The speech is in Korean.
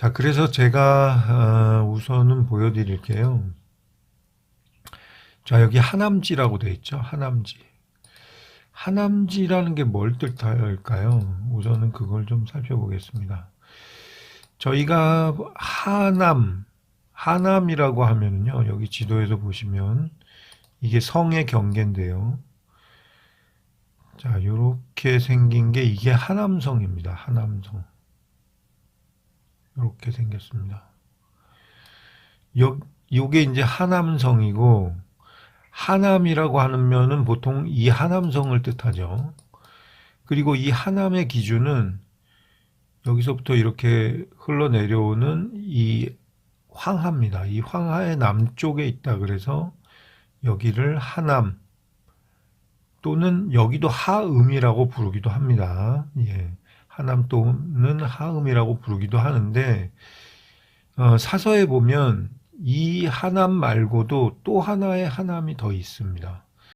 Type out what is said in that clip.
자, 그래서 제가 어, 우선은 보여드릴게요. 자, 여기 하남지라고 돼 있죠. 하남지. 하남지라는 게 뭘 뜻할까요? 우선은 그걸 좀 살펴보겠습니다. 저희가 하남, 하남이라고 하면은요, 여기 지도에서 보시면 이게 성의 경계인데요. 자, 이렇게 생긴 게 이게 하남성입니다. 하남성. 이렇게 생겼습니다. 요, 요게 이제 하남성이고, 하남이라고 하면은 보통 이 하남성을 뜻하죠. 그리고 이 하남의 기준은 여기서부터 이렇게 흘러내려오는 이 황하입니다. 이 황하의 남쪽에 있다 그래서 여기를 하남 또는 여기도 하음이라고 부르기도 합니다. 예. 하남 또는 하음이라고 부르기도 하는데 어, 사서에 보면 이 하남 말고도 또 하나의 하남이 더 있습니다.